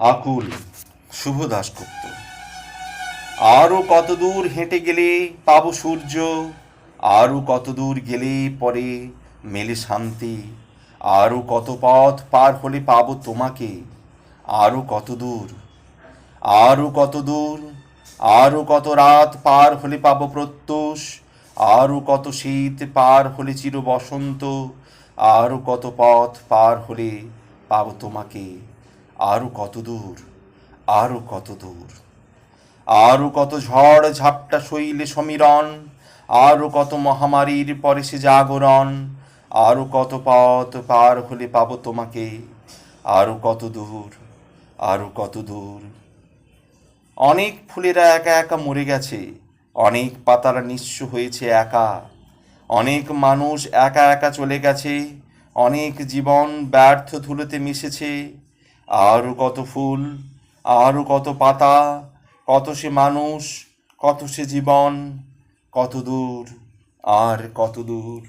আকুল শুভ দাশগুপ্ত। আরও কত দূর হেঁটে গেলে পাবো সূর্য? আরও কত দূর গেলে পরে মেলে শান্তি? আরও কত পথ পার হলে পাবো তোমাকে? আরও কত দূর আরও কত দূর আরও কত রাত পার হলে পাবো প্রত্যুষ? আরও কত শীত পার হলে চির বসন্ত? আরও কত পথ পার হলে পাবো তোমাকে? আরও কত দূর আরও কত দূর? আরও কত ঝড় ঝাপটা শৈলে সমীরণ আরও কত মহামারীর পরে সে জাগরণ আরও কত পথ পার হলে পাব তোমাকে আরও কত দূর আরও কত দূর? অনেক ফুলেরা একা একা মরে গেছে, অনেক পাতারা নিঃস্ব হয়েছে একা, অনেক মানুষ একা একা চলে গেছে, অনেক জীবন ব্যর্থ ধুলোতে মিশেছে আরও কত ফুল আরও কত পাতা, কত সে মানুষ, কত সে জীবন, কত দূর, আর কত দূর।